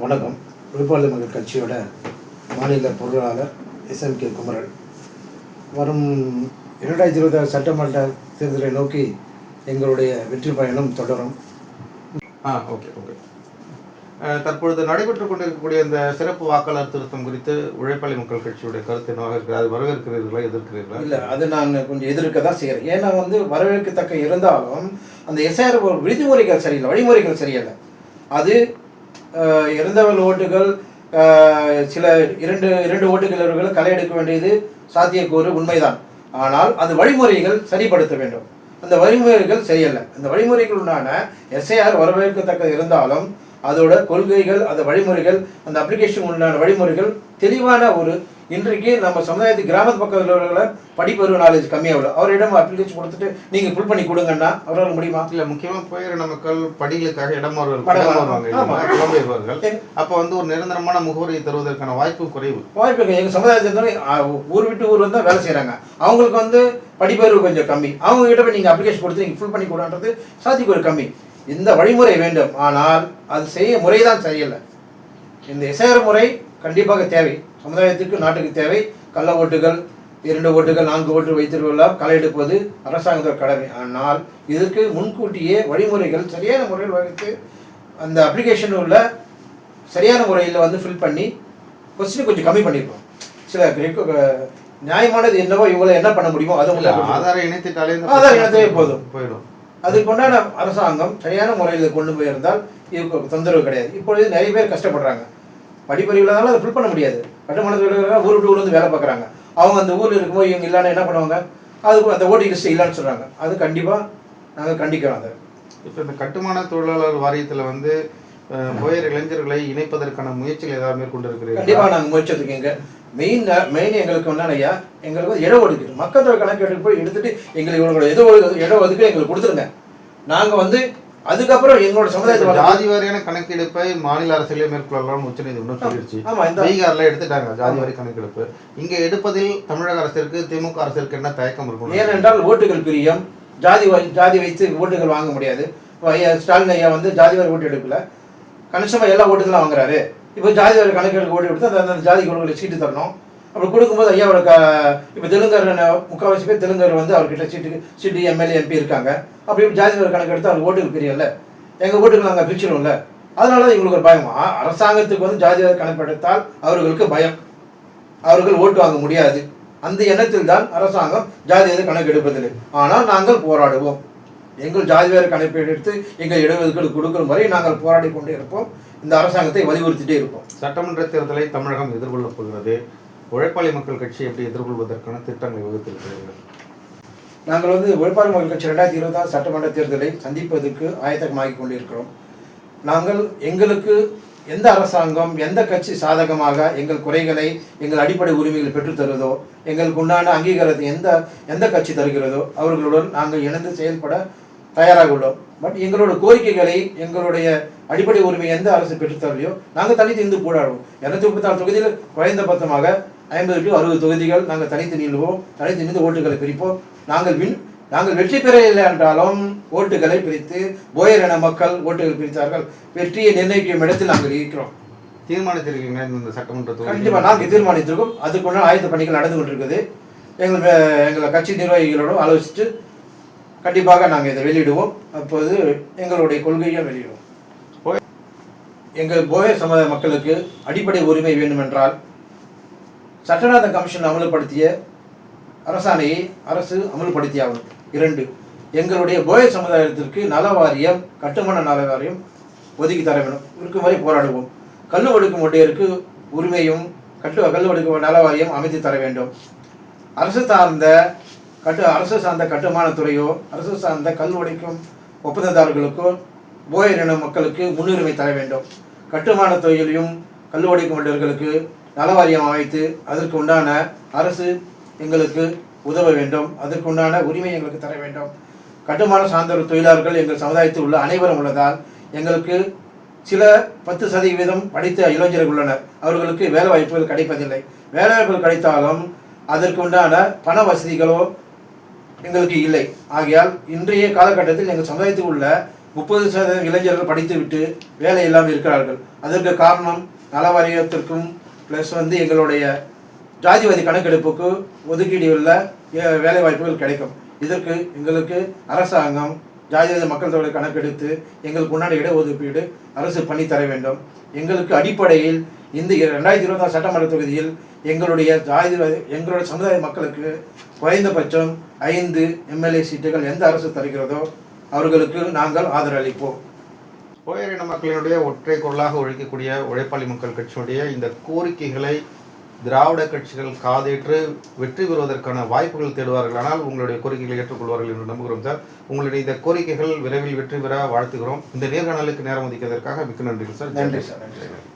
வணக்கம். விழுப்பாடு மக்கள் கட்சியோட மாநில பொருளாளர் எஸ்எம்கே குமரன். வரும் இரண்டாயிரத்தி இருபத்தாறு சட்டமன்ற தேர்தலை நோக்கி எங்களுடைய வெற்றி பயணம் தொடரும். Ah okay okay. தற்பொழுது நடைபெற்றுக் கொண்டிருக்கக்கூடிய இந்த சிறப்பு வாக்காளர் திருத்தம் குறித்து உழைப்பாளி மக்கள் கட்சியுடைய கருத்து என்னவாக இருக்கிறது அது வரவேற்கிறீர்களா எதிர்க்கிறீர்களா? இல்லை அது நான் கொஞ்சம் எதிர்க்க தான் செய்கிறேன். ஏன்னா வந்து வரவேற்கத்தக்க இருந்தாலும் அந்த எஸ்ஆர் விதிமுறைகள் சரியில்லை வழிமுறைகள் சரியில்லை. அது அஹ், ஓட்டுகள் சில இரண்டு இரண்டு ஓட்டுகள் களை எடுக்க வேண்டியது சாத்தியக்கூறு உண்மைதான். ஆனால் அந்த வழிமுறைகள் சரிப்படுத்த வேண்டும். அந்த வழிமுறைகள் சரியல்ல. அந்த வழிமுறைகள் உண்டான எஸ்ஐஆர் வரவேற்கத்தக்கது இருந்தாலும் அதோட கொள்கைகள் அந்த வழிமுறைகள் அந்த அப்ளிகேஷன் உண்டான வழிமுறைகள் தெளிவான ஒரு இன்றைக்கு நம்ம சமுதாயத்து கிராமத்து பக்கத்தில் உள்ளவர்களை படிப்பறிவு நாலேஜ் கம்மியாக அவரிடம் அப்ளிகேஷன் கொடுத்துட்டு நீங்கள் ஃபுல் பண்ணி கொடுங்கன்னா அவரால் முடியுமா? இல்ல முக்கியமா போயிட மக்கள் படிகளுக்காக இடம் எங்க- அப்போ வந்து ஒரு நிரந்தரமான முகவரியை தருவதற்கான வாய்ப்பு குறைவு. வாய்ப்பு எங்கள் சமுதாயத்தில் ஊர் விட்டு ஊர் வந்து வேலை செய்கிறாங்க அவங்களுக்கு வந்து படிப்பறிவு கொஞ்சம் கம்மி. அவங்க கிட்ட போய் நீங்கள் அப்ளிகேஷன் கொடுத்து நீங்கள் ஃபுல் பண்ணி கொடுன்றது சாத்தியக்கூறு கம்மி. இந்த வழிமுறை வேண்டும். ஆனால் அது செய்ய முறைதான் சரியில்லை. இந்த எஸ்ஐஆர் முறை கண்டிப்பாக தேவை. சமுதாயத்துக்கு நாட்டுக்கு தேவை. கள்ள ஓட்டுகள் இரண்டு ஓட்டுகள் நான்கு ஓட்டு வைத்திருக்கலாம் களை எடுப்பது அரசாங்கத்தோட கடமை. ஆனால் இதற்கு முன்கூட்டியே வழிமுறைகள் சரியான முறையில் வகுத்து அந்த அப்ளிகேஷன் உள்ள சரியான முறையில் வந்து ஃபில் பண்ணி கொஸ்டின் கொஞ்சம் கம்மி பண்ணியிருக்கோம் சில நியாயமானது என்னவோ இவங்களை என்ன பண்ண முடியுமோ அதை ஆதார இணைத்திட்டாலே ஆதார் இணைத்தே போதும். போயிடும். அதுக்குண்டான அரசாங்கம் சரியான முறையில் கொண்டு போயிருந்தால் இதுக்கு தொந்தரவு கிடையாது. இப்பொழுது நிறைய பேர் கஷ்டப்படுறாங்க. படிப்பறிவுலனால அதை ஃபில் பண்ண முடியாது. கட்டுமான தொழிலாளர்கள் ஊர் விட்டு ஊர் வந்து வேலை பார்க்குறாங்க. அவங்க அந்த ஊரில் இருக்கும்போது இவங்க இல்லைன்னா என்ன பண்ணுவாங்க? அதுக்கு அந்த ஓட்டி லிஸ்ட் இல்லைன்னு சொல்கிறாங்க அது கண்டிப்பாக நாங்கள் கண்டிக்கிறோம் அதை. இப்போ இந்த கட்டுமான தொழிலாளர் வாரியத்துல வந்து போயர் இளைஞர்களை இணைப்பதற்கான முயற்சிகள் ஏதாவது மேற்கொண்டு கண்டிப்பாக நாங்கள் முயற்சித்துக்கு எங்க மெயின் மெயின் எங்களுக்கு என்னன்னா ஐயா எங்களுக்கு வந்து இட ஒதுக்கீடு மக்கள் தொகை கணக்கெடுப்பு போய் எடுத்துட்டு எங்களுக்கு இவங்களோட ஒதுக்கு இட ஒதுக்கீடு எங்களுக்கு கொடுத்துருங்க. நாங்கள் வந்து அதுக்கப்புறம் எங்களோட சமுதாயத்தை வளர்த்து- ஜாதி வாரியான கணக்கெடுப்பை மாநில அரசியலே மேற்கொள்ளலாம் உச்சநீதிமன்றம் சொல்லிடுச்சு. ஆமா இந்த பீகார்ல எடுத்துட்டாங்க ஜாதி வாரி கணக்கெடுப்பு. இங்க எடுப்பதில் தமிழக அரசிற்கு திமுக அரசிற்கு என்ன தயக்கம் இருக்கும் ஏனென்றால் ஓட்டுகள் பிரியம். ஜாதி ஜாதி வைத்து ஓட்டுகள் வாங்க முடியாது. ஸ்டாலின் ஐயா வந்து ஜாதி வாரி ஓட்டு எடுக்கல. கணிசமாக எல்லா ஓட்டுகளும் வாங்குறாரு. இப்போ ஜாதி வாரி கணக்கெடுக்க ஓட்டு எடுத்து அந்த ஜாதி குழுக்களை சீட்டு தரணும். அப்படி கொடுக்கும்போது ஐயாவோட க இப்போ தெலுங்கர் முக்கால்வாசி பேர் தெலுங்கர் வந்து அவர்கிட்ட சீட்டு சீட்டு எம்எல்ஏ எம்பி இருக்காங்க. அப்படி ஜாதி வாரி கணக்கு எடுத்து அவர் ஓட்டுக்கு பிரியல. எங்கள் ஓட்டுக்கு நாங்கள் பிரிச்சிடும்ல அதனால தான் இவங்களுக்கு ஒரு பயம். அரசாங்கத்துக்கு வந்து ஜாதி கணக்கெடுத்தால் அவர்களுக்கு பயம். அவர்கள் ஓட்டு வாங்க முடியாது. அந்த எண்ணத்தில் தான் அரசாங்கம் ஜாதி கணக்கு எடுப்பதில்லை. ஆனால் நாங்கள் போராடுவோம். எங்கள் ஜாதிவாரி கணக்கு எடுத்து எங்கள் இடஒதுக்கீடு கொடுக்கும் வரை நாங்கள் போராடி கொண்டே இருப்போம். இந்த அரசாங்கத்தை வலியுறுத்திட்டே இருப்போம். சட்டமன்ற தேர்தலை தமிழகம் எதிர்கொள்ளப் போகிறது. உழைப்பாளி மக்கள் கட்சி எப்படி எதிர்கொள்வதற்கான திட்டங்களை வகுத்திருக்கிறீர்கள்? நாங்கள் வந்து உழைப்பாளி மக்கள் கட்சி ரெண்டாயிரத்தி இருபதாம் சட்டமன்ற தேர்தலை சந்திப்பதற்கு ஆயத்தமாகி கொண்டிருக்கிறோம். நாங்கள் எங்களுக்கு எந்த அரசாங்கம் எந்த கட்சி சாதகமாக எங்கள் குறைகளை எங்கள் அடிப்படை உரிமைகள் பெற்றுத்தருவதோ எங்களுக்கு உண்டான அங்கீகாரத்தை எந்த எந்த கட்சி தருகிறதோ அவர்களுடன் நாங்கள் இணைந்து செயல்பட தயாராக உள்ளோம். பட் எங்களோட கோரிக்கைகளை எங்களுடைய அடிப்படை உரிமை எந்த அரசு பெற்றுத்தரலையோ நாங்கள் தனித்து இருந்து போராடுவோம். இரநூத்தி முப்பத்தாறு தொகுதியில் குறைந்தபட்சமாக ஐம்பது டு அறுபது தொகுதிகள் நாங்கள் தனித்து நில்வோம். தனித்து நின்று ஓட்டுகளை பிரிப்போம். நாங்கள் வின் நாங்கள் வெற்றி பெறவில்லை என்றாலும் ஓட்டுகளை பிரித்து போயர் என மக்கள் ஓட்டுகள் பிரித்தார்கள். வெற்றியை நிர்ணயிக்கும் இடத்தில் நாங்கள் இருக்கிறோம். தீர்மானித்திருக்கீங்க இந்த சட்டமன்ற கண்டிப்பாக நாங்கள் தீர்மானித்திருக்கோம். அதுக்குள்ள ஆயத்த பணிகள் நடந்து கொண்டிருக்குது. எங்கள் எங்கள் கட்சி நிர்வாகிகளோடும் ஆலோசித்து கண்டிப்பாக நாங்கள் இதை வெளியிடுவோம். அப்போது எங்களுடைய கொள்கையை வெளியிடுவோம். எங்கள் போயர் சமுதாய மக்களுக்கு அடிப்படை உரிமை வேண்டுமென்றால் சட்டநாத கமிஷன் அமல்படுத்திய அரசாணையை அரசு அமல்படுத்தியாகும் இரண்டு எங்களுடைய போயர் சமுதாயத்திற்கு நல வாரியம் கட்டுமான நல வாரியம் ஒதுக்கி தர வேண்டும். இருக்கும் வரை போராடுவோம். கல் ஒடுக்கும் ஒட்டையருக்கு உரிமையும் கட்டு கல் ஒடுக்கும் நல வாரியம் அமைத்து தர வேண்டும். அரசு சார்ந்த கட்டு அரசு சார்ந்த கட்டுமானத்துறையோ அரசு சார்ந்த கல் உடைக்கும் ஒப்பந்ததாரர்களுக்கோ போயர் இன மக்களுக்கு முன்னுரிமை தர வேண்டும். கட்டுமான தொழிலையும் கல் உடைக்கும் நலவாரியம் அமைத்து அதற்கு உண்டான அரசு எங்களுக்கு உதவ வேண்டும். அதற்கு உண்டான உரிமை எங்களுக்கு தர வேண்டும். கட்டுமான சார்ந்த தொழிலாளர்கள் எங்கள் சமுதாயத்தில் உள்ள அனைவரும் உள்ளதால் எங்களுக்கு சில பத்து சதவீதம் படித்த இளைஞர்கள் உள்ளனர். அவர்களுக்கு வேலை வாய்ப்புகள் கிடைப்பதில்லை. வேலை வாய்ப்புகள் கிடைத்தாலும் அதற்கு உண்டான பண வசதிகளோ எங்களுக்கு இல்லை. ஆகையால் இன்றைய காலகட்டத்தில் எங்கள் சமுதாயத்தில் உள்ள முப்பது சதவீதம் இளைஞர்கள் படித்துவிட்டு வேலை இல்லாமல் இருக்கிறார்கள். அதற்கு காரணம் நல வாரியத்திற்கும் ப்ளஸ் வந்து எங்களுடைய ஜாதிவாதி கணக்கெடுப்புக்கு ஒதுக்கீடு உள்ள வேலைவாய்ப்புகள் கிடைக்கும். இதற்கு எங்களுக்கு அரசாங்கம் ஜாதிவாதி மக்கள் தொகை கணக்கெடுத்து எங்களுக்கு உண்டான இடஒதுக்கீடு அரசு பண்ணி தர வேண்டும். எங்களுக்கு அடிப்படையில் இந்த ரெண்டாயிரத்தி இருபதாம் சட்டமன்ற தொகுதியில் எங்களுடைய ஜாதி எங்களுடைய சமுதாய மக்களுக்கு குறைந்தபட்சம் ஐந்து எம்எல்ஏ சீட்டுகள் எந்த அரசு தருகிறதோ அவர்களுக்கு நாங்கள் ஆதரவளிப்போம் போயரின மக்களினுடைய ஒற்றை குரலாக ஒழிக்கக்கூடிய உழைப்பாளி மக்கள் கட்சியினுடைய இந்த கோரிக்கைகளை திராவிட கட்சிகள் காதேற்று வெற்றி பெறுவதற்கான வாய்ப்புகள் தேடுவார்கள். ஆனால் உங்களுடைய கோரிக்கைகளை ஏற்றுக்கொள்வார்கள் என்று நம்புகிறோம் சார். உங்களுடைய இந்த கோரிக்கைகள் விரைவில் வெற்றி பெற வாழ்த்துகிறோம். இந்த நேர்காணலுக்கு நேரம் ஒதுக்கியதற்காக மிக்க நன்றிகள் சார். நன்றி சார். நன்றி